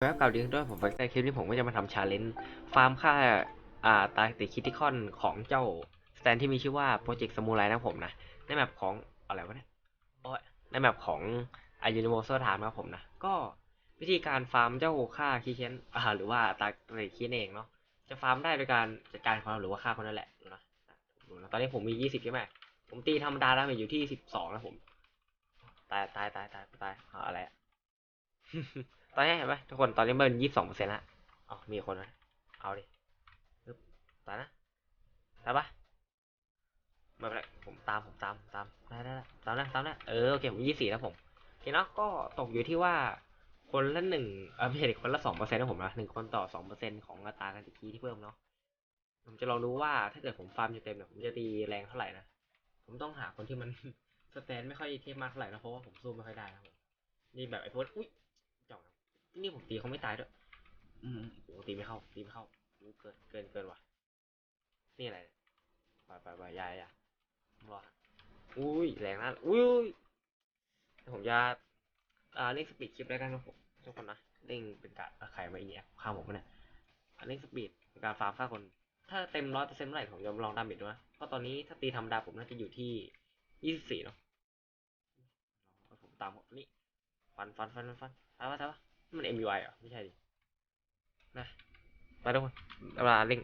แล้วกล่าวดีด้วยผมในคลิปนี้ผมก็จะมาทำชาเลนจ์ฟาร์มค่าอ่าตาติคิติคอนของเจ้าสแตนที่มีชื่อว่าโปรเจกต์สมูไรนะผมนะในแมปของอะไรวะเนี่ยโอ้ยในแมปของอายูนิเวอร์แซลไทม์ครับผมนะ ก็วิธีการฟาร์มเจ้าค่าคีเชนอ่าหรือว่าตาติคิเองเนาะจะฟาร์มได้โดยการจัดการความหรือว่าฆ่าคนนั่นแหละนะดูนะตอนนี้ผมมียี่สิบใช่ไหมผมตีธรรมดาแล้วมันอยู่ที่สิบสองนะผม ตายตายตายตายตายอะไรอะ อนนี้เห็นไหมทุกคนตอนนี้มันยี่สิบสองเปอร์เซ็นต์ละอ๋อมีคนไหมเอาดิปึ๊บตายนะได้ปะไม่เป็นไรผมตามผมตามตามได้ได้ตามนะตามนะเออโอเคผมยี่สี่แล้วผมโอเคเนาะก็ตกอยู่ที่ว่าคนละหนึ่งเออไม่ใช่ดิคนละสองเปอร์เซ็นต์นะผมนะหนึ่งคนต่อสองเปอร์เซ็นต์ของอัตราการตีคีที่เพิ่มเนาะผมจะลองดูว่าถ้าเกิดผมฟาร์มอยู่เต็มเนี่ยผมจะตีแรงเท่าไหร่นะผมต้องหาคนที่มันสแตนไม่ค่อยเทพมากเท่าไหร่นะเพราะว่าผมสู้ไม่ค่อยได้นะผมนี่แบบไอ้พวกอุ้ย นี่ผมตีเขาไม่ตายด้วย อืมโอ้ตีไม่เข้า ตีไม่เข้าโอ้เกิน เกิน เกินว่ะ นี่อะไรเนี่ยไปไปไปยายอะรออุ้ย แรงนะอุ้ยเดี๋ยวผมจะอ่าเร่งสปีดคลิปแล้วกันครับผมทุกคนนะเร่งเป็นการใครมาอีเนี่ยข้ามผมมาเนี่ยอ่าเร่งสปีดเป็นการฟาร์มฆ่าคน ถ้าเต็มร้อยเปอร์เซ็นต์เมื่อไหร่ผมจะลองดาเมจดูนะเพราะตอนนี้ถ้าตีธรรมดาผมน่าจะอยู่ที่ยี่สิบสี่เนาะผมตามนี่ฟันฟันฟันฟันฟันตายปะตายปะนี่ มัน MUI อะไม่ใช่ดินะไปทุกคนเวลาเร่ง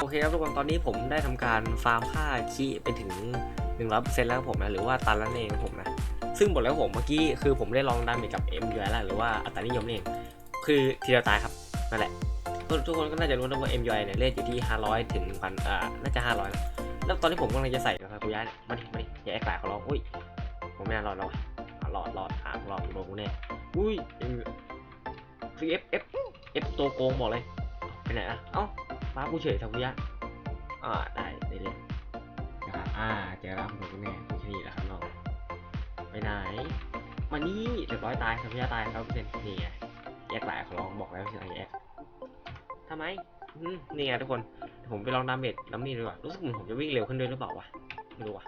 โอเคครับทุกคนตอนนี้ผมได้ทำการฟาร์มค่าคีไปถึง1 0 0แล้วครับผมนะหรือว่าตันแล้วเองผมนะซึ่งบอกแล้วผมเมื่อกี้คือผมได้ลองดาเมจกับ M อยู่แล้วหรือว่าอัตรานิยมนี่เองคือทีเดียวตายครับนั่นแหละทุกทุกคนก็น่าจะรู้นะว่า M เนี่ยเลทอยู่ที่ 500 ถึงพันอ่าน่าจะ 500นะแล้วตอนที่ผมกำลังจะใส่นะครับคุณย้ายเนี่ยมาดิมาดิอย่าแอคหลายเขาร้องอุ้ยผมไม่น่ารอดแล้วว่ะอะรอดรอดหางรอดโดนกูแน่อุ้ยซีเอฟเอฟเอฟตัวโกงบอกเลยไปไหนอะเอ้า ฟ้ากูเฉยสักุยะอ่าได้ได้เลยนะครับอ่าเจอแล้วผมโดนกูแน่กูแค่นี้แหละครับน้องไปไหนมานี่เรียบร้อยตายสักุยะตายครับเปอร์เซ็นต์นี่ไงแยกหลายขอร้องบอกแล้วไม่ใช่แยกทำไมอืมนี่ไงทุกคนเดี๋ยวผมไปลองดาเมจน้ำนี่ดีกว่ารู้สึกเหมือนผมจะวิ่งเร็วขึ้นด้วยหรือเปล่าวะไม่รู้ว่ะ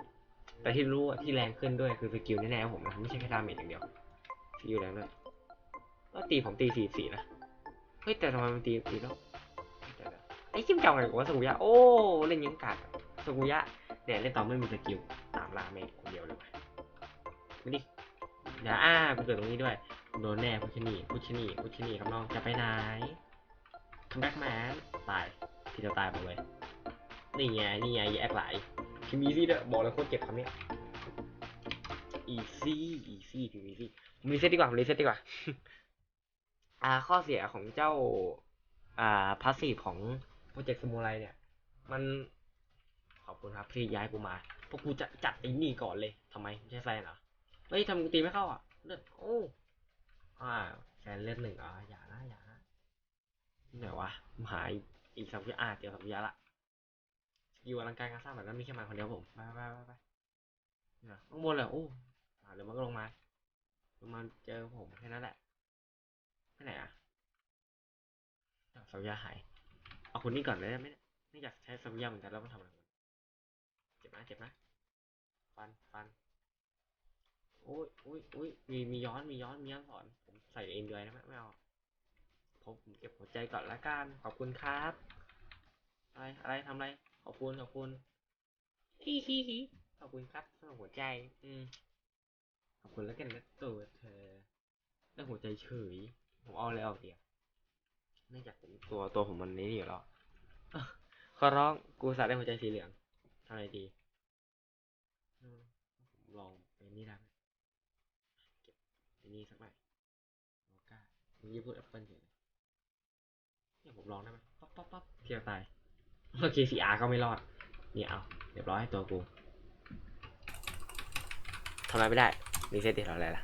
แต่ที่รู้อะที่แรงขึ้นด้วยคือสกิลแน่ๆของผมนะไม่ใช่แค่ดาเมจอย่างเดียวสกิลแรงด้วยก็ตีผมตีสี่สี่นะเฮ้ยแต่ทำไมมันตีตีแล้วเดี๋ยวๆ ไอ้ชิมจังไงวะสกุยะโอ้เล่นยังกาดสกุยะเนี่ยเล่นต่อไม่มีสกิลตามลาเมจคนเดียวเลยว่ะมาดิเดี๋ยวอ้ากูเกิดตรงนี้ด้วยโดนแน่พุชนี่พุชนี่พุชนี่ครับน้องจะไปไหนคัมแบ็กแมนตายทีเดียวตายหมดเลยนี่ไงนี่ไงแยกหลายพิมพ์ easy ด้วยบอกเลยโคตรเจ็บคำนี้ easy easy พิมพ์ easy ผมรีเซ็ตดีกว่ารีเซ็ตดีกว่าอ่าข้อเสียของเจ้าอ่าพาสซีฟของ รเจกต์สมูไรเนี่ย มันขอบคุณครับที่ย้ายกูมาเพราะกูจะจัดไอ้นี่ก่อนเลยทำไมไม่ใช่แฟนเหรอเฮ้ยทำกูตีไม่เข้าอะเลือดโอ้อ่าแฟนเลือดหนึ่งอะอย่านะอย่านะไหนวะหายอีกสักวิอ่าเจอสักวิละอยู่อลังการงานสร้างแบบนั้นมีแค่มาคนเดียวผมไปไปไปไปเนี่ยข้างบนเลยโอ้อเดี๋ยวมันก็ลงมาลงมาเจอผมแค่นั้นแหละไปไหนอะอ้าวสัญญาหาย เอาคนนี้ก่อนเลยได้ไหมเนี่ยไม่อยากใช้สัญญาเหมือนกันแล้วมาทำอะไรเจ็บนะเจ็บนะฟันฟันโอ้ยโอ้ยโอ้ยมีมีย้อนมีย้อนมีย้อนสอนผมใส่เองด้วยนะไม่ไม่เอาผมเก็บหัวใจก่อนละกันขอบคุณครับ อะไรอะไรทำอะไรขอบคุณขอบคุณฮิฮิฮิขอบคุณครับสำหรับหัวใจ อืมขอบคุณแล้วกันนะตัวเธอแล้วหัวใจเฉยผมเอาอะไรออกเดียว เนื่องจากผมตัวตัวผมมันนี้อยู่แล้วเอ้อขอร้องกูสาได้หัวใจสีเหลืองทำอะไรดีลองไปนี่ได้ไหมเก็บไปนี่สักหน่อยโอกามึงยี่พูดแอปเปิลเฉยเลยเนี่ยผมลองได้ไหมปั๊บปั๊บปั๊บเทียวตายโอเค 4R ก็ไม่รอด นี่เอาเรียบร้อยตัวกูทำอะไรไม่ได้รีเซ็ตดิทำอะไรล่ะ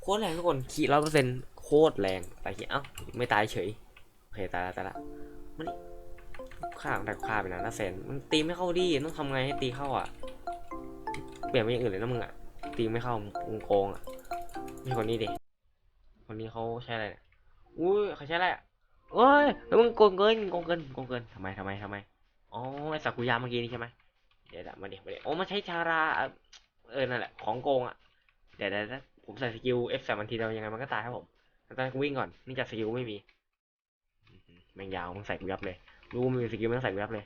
โคตรแรงทุกคนขี่ร้อยเปอร์เซ็นต์ โคตรแรงแต่ขี่เอ้าไม่ตายเฉยโอเคตายละตายละมันนี่ฆ่าแต่ฆ่าไปนะน่าเซนมันตีไม่เข้าดิต้องทำไงให้ตีเข้าอะเปลี่ยนไปอย่างอื่นเลยนะมึงอะตีไม่เข้ามึงโกงอะมีคนนี้ดิคนนี้เขาใช้อะไรเนี่ยอุ้ยเขาใช้อะไรอะโอ้ยแล้วมึงโกงเกินโกงเกินโกงเกินทำไมทำไมทำไมอ๋อไอสักุยาเมื่อกี้นี่ใช่ไหมเดี๋ยวมาเดี๋ยวมาเดี๋ยวโอ้มาใช้ชาราเออเนั่นแหละของโกงอะเดี๋ยวเดี๋ยวผมใส่สกิล F สามนาทีเดียวยังไงมันก็ตายครับผม แต่ตอนกูวิ่งก่อนนี่จากสกิลไม่มีแม่งยาวมึงใส่กูยับเลย รู้มึงมีสกิลมึงใส่กูยับเลย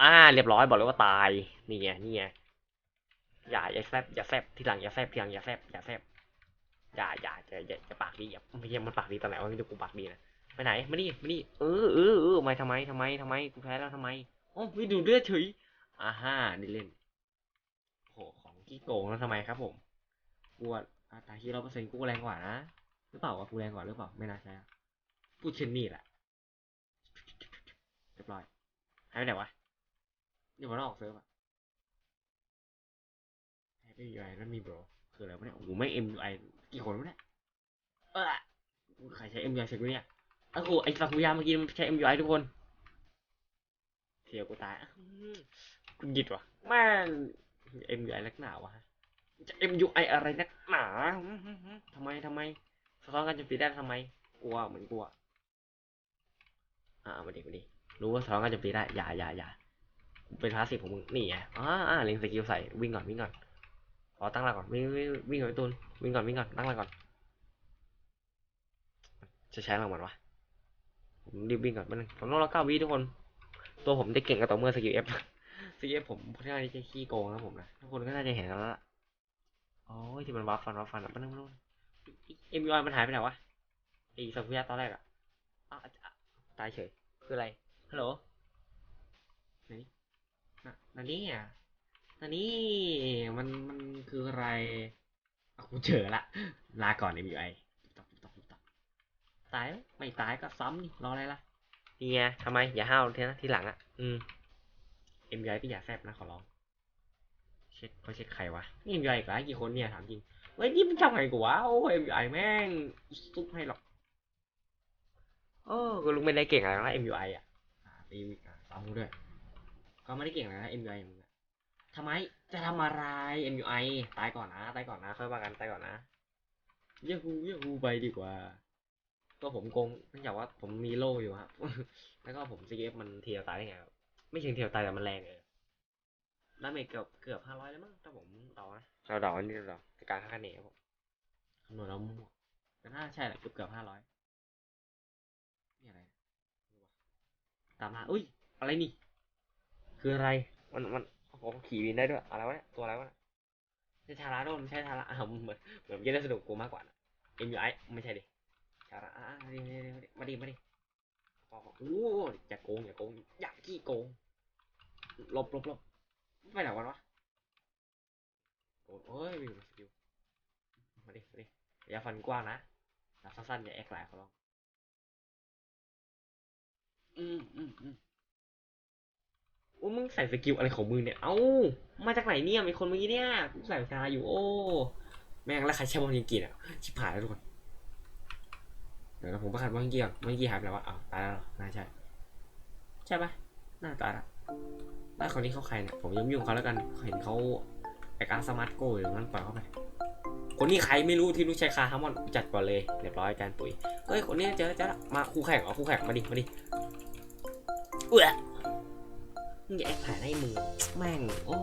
อ่า เรียบร้อยบอกเลยว่าตาย นี่ไง นี่ไง อย่าอย่าแซบอย่าแซบทีหลังอย่าแซบทีหลังอย่าแซบอย่าแซบอย่าอย่าอย่าอย่าอย่าปากดีอย่าไม่ใช่มันปากดีตอนไหนวะนี่กูปากดีนะไปไหนมานี่มานี่เออเออเออมาทำไมทำไมทำไมกูแพ้แล้วทำไมโอ้ไม่ดูเลือดเฉยอ่าฮ่าด้เล่นโหของกี้โกงแล้วทำไมครับผมกูว่าอัตาที่ร้อยเปอร์เซ็นต์กูแรงกว่านะ หรือเปล่าวะกูแรงกว่าหรือเปล่า ไม่น่าใช่อะพูดเช่นนี้แหละเรียบร้อยหายไปไหนวะเดี๋ยวมันออกเซิร์ฟอะหายไปอยู่ไอ้นั่นมีโบรคืออะไรวะเนี่ยโอ้โหไม่เอ็มยูไอกี่คนวะเนี่ยเออใครใช้เอ็มยูไอเช็คเนี่ยโอ้โหไอ้ซากุยาเมื่อกี้มันใช้ MUI ทุกคนเสียวกูตายกูหยิดวะแม่ง MUI นักหนาวะจะ MUI อะไรนักหนาทำไมทำไมะท้อนการโจมตีได้ทำไมกลัวเหมือนกลัวอ่ามาดิมาดิรู้ว่าสะท้อนการโจมตีได้อย่าอย่าอย่าเป็นพาสซีฟของมึงนี่ไงอ่าอ่าเล็งสกิลใส่วิ่งก่อนวิ่งก่อนขอตั้งหลักก่อนวิ่งวิ่งวิ่งก่อนไอตูนวิ่งก่อนวิ่งก่อนตั้งหลักก่อน จะใช้หลังมันวะผมรีบวิ่งก่อนมันผมต้องรอเก้าวิทุกคน ตัวผมได้เก่งกับต่อเมื่อสกิลเอฟสกิลเอฟผมค่อนข้างที่จะขี้โกงนะผมนะทุกคนก็น่าจะเห็นแล้วล่ะโอ้ยที่มันวับฟันวับฟันอะมันนึงมัน เอ็มยูไอมันหายไปไหนวะไอ้สักวิยาตอนแรกอะอ้าวอะตายเฉย คืออะไร ฮัลโหลไหนน่ะนั่นนี่อะนั่นนี่มันมันคืออะไรอะกูเจอละ ลาก่อนเอ็มยูไอตุ๊บตับตุ๊บตับตุ๊บตับตายไหมไม่ตายก็ซ้ำนี่รออะไรล่ะนี่ไงทำไม อย่าห้าวเทนะทีหลังอะ อืมเอ็มยก็อย่าแซบนะขอร้อง เช็ดเขาเช็ดใครวะ นี่ MUI อีกแล้วกี่คนเนี่ยถามจริง เฮ้ยนี่มึงทำไงกูวะโอ้ย MUI แม่งซุกให้หรอกโอ้กูลุงไม่ได้เก่งอะไรนะ MUI อะอ่าตีวิกอะซ้ำกูด้วย ก็ไม่ได้เก่งอะไรนะ MUI มึงอทำไมจะทำอะไร MUI ตายก่อนนะ ตายก่อนนะค่อยว่ากันตายก่อนนะเยาฮูเยาฮูไปดีกว่า ก็ผมโกงเนื่องจากว่าผมมีโล่อยู่ครับ แล้วก็ผม CF มันเทียวตายได้ไง ไม่เชิงเทียวตายแต่มันแรงเออ ดาเมจเกือบเกือบห้าร้อยแล้วมั้งถ้าผมเดานะเราเดาอันนี้เราเดาในการคาดคะเนครับผมคำนวณแล้วมั่วแต่น่าใช่แหละเกือบเกือบห้าร้อยนี่อะไรนี่วะตามมาอุ้ย อะไรนี่ คืออะไร มันมันโอ้โหขี่วินได้ด้วย อะไรวะเนี่ย ตัวอะไรวะเนี่ยใช่ทาราโดนไม่ใช่ทาราอะเหมือนเหมือนจะได้สนุกกูมากกว่านะ MUI ไม่ใช่ดิทาราอะมาดิมาดิมาดิมาดิพอโอ้โหอย่าโกงอย่าโกงอย่าขี้โกงหลบหลบหลบ ไปไหนวะวะโอ้โอ้ยวิ่งสกิลมาดิมาดิอย่าฟันกว้างนะแบบสั้นๆอย่าแอคหลายเขาลองอืมอืมอืมโอ้มึงใส่สกิลอะไรของมึงเนี่ย เอ้า มาจากไหนเนี่ยมีคนเมื่อกี้เนี่ยกูใส่ชาอยู่โอ้ แม่งแล้วใครใช้บอลยิงกีนอะ ชิบหายแล้วทุกคน เดี๋ยวนะผมประคันบอลยิงกีก่อนบอลยิงกีหายไปแล้ววะอ้าวตายแล้วเหรอน่าใช่ ใช่ปะน่าตายละแล้ว คนนี้เขาใครเนี่ยผมยุ่งยุ่งเขาแล้วกันเห็นเขาไอการสมาร์ทโกอยู่นั้นปล่อยเข้าไป คนนี้ใครไม่รู้ที่รู้ใช้คาฮามอนจัดก่อนเลยเรียบร้อยการปุ๋ยเฮ้ยคนนี้เจอแล้วเจอแล้วมาคู่แข่งเอาคู่แข่งมาดิมาดิเอื้อมึงอย่าแอคถ่ายให้มือแม่งโอ้